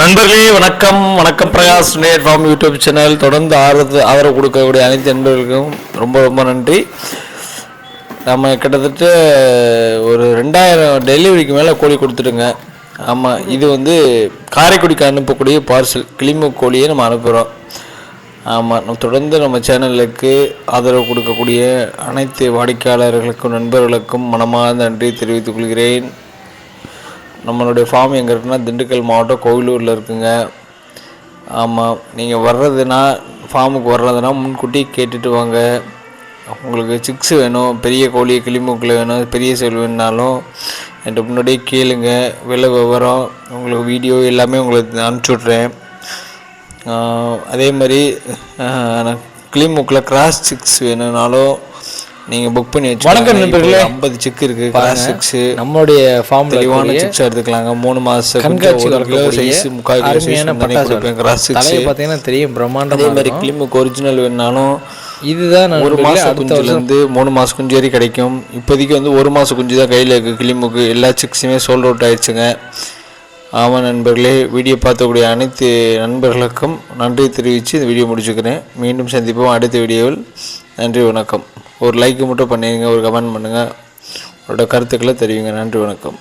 நண்பர்களே வணக்கம். வணக்கம் பிரகாஷ் நேட் ஃபார்ம் யூடியூப் சேனல். தொடர்ந்து ஆதரவு ஆதரவு கொடுக்கக்கூடிய அனைத்து நண்பர்களுக்கும் ரொம்ப ரொம்ப நன்றி. நம்ம கிட்டத்தட்ட ஒரு ரெண்டாயிரம் டெலிவரிக்கு மேலே கோழி கொடுத்துட்டுங்க ஆமாம் இது வந்து காரைக்குடிக்கு அனுப்பக்கூடிய பார்சல் கிளிமு கோழியை நம்ம அனுப்புகிறோம் ஆமாம் நம்ம தொடர்ந்து நம்ம சேனலுக்கு ஆதரவு கொடுக்கக்கூடிய அனைத்து வாடிக்கையாளர்களுக்கும் நண்பர்களுக்கும் மனமார்ந்த நன்றி தெரிவித்துக் கொள்கிறேன். நம்மளுடைய ஃபார்ம் எங்கே இருக்குன்னா திண்டுக்கல் மாவட்டம் கோவிலூரில் இருக்குங்க. ஆமாம் நீங்கள் வர்றதுனா ஃபார்முக்கு வர்றதுனா முன்கூட்டி கேட்டுட்டு வாங்க. உங்களுக்கு சிக்ஸ் வேணும் பெரிய கோழி கிளிமூக்கில் வேணும் பெரிய செல் வேணுனாலும் என்கிட்ட முன்னாடியே கேளுங்க. விலை விவரம் உங்களுக்கு வீடியோ எல்லாமே உங்களுக்கு அனுப்பிச்சி விட்றேன். அதே மாதிரி கிளிமூக்கில் கிராஸ் சிக்ஸ் வேணும்னாலும் நீங்கள் புக் பண்ணி வச்சு வணக்கம் நண்பர்களே. ஐம்பது சிக் இருக்குது கிராஸ் சிக்ஸு நம்மளுடைய ஃபார்ம்ல தெளிவான சிக்ஸ் எடுத்துக்கலாங்க. மூணு மாசம் கண்காட்சி முக்கால் கிராஸ் சிக்ஸ் பார்த்தீங்கன்னா தெரியும் அதே பிரம்மாண்டமா மாதிரி இருக்கும். கிளிமுக்கு ஒரிஜினல் வேணாலும் இதுதான் ஒரு மாசம் அடுத்த குஞ்சுல வருஷம். இருந்து மூணு மாசம் குஞ்சு வரை கிடைக்கும். இப்போதைக்கு வந்து ஒரு மாசம் குஞ்சு தான் கையில் இருக்குது கிளிமுக்கு. எல்லா சிக்ஸுமே சோல்ட் அவுட் ஆயிடுச்சுங்க. ஆமாம் நண்பர்களே வீடியோ பார்த்தக்கூடிய அனைத்து நண்பர்களுக்கும் நன்றி தெரிவித்து இந்த வீடியோ முடிச்சுக்கிறேன். மீண்டும் சந்திப்போம் அடுத்த வீடியோவில் நன்றி வணக்கம். ஒரு லைக் மட்டும் பண்ணிடுங்க ஒரு கமெண்ட் பண்ணுங்கள் உங்களோட கருத்துக்களை தெரிவிங்க. நன்றி வணக்கம்.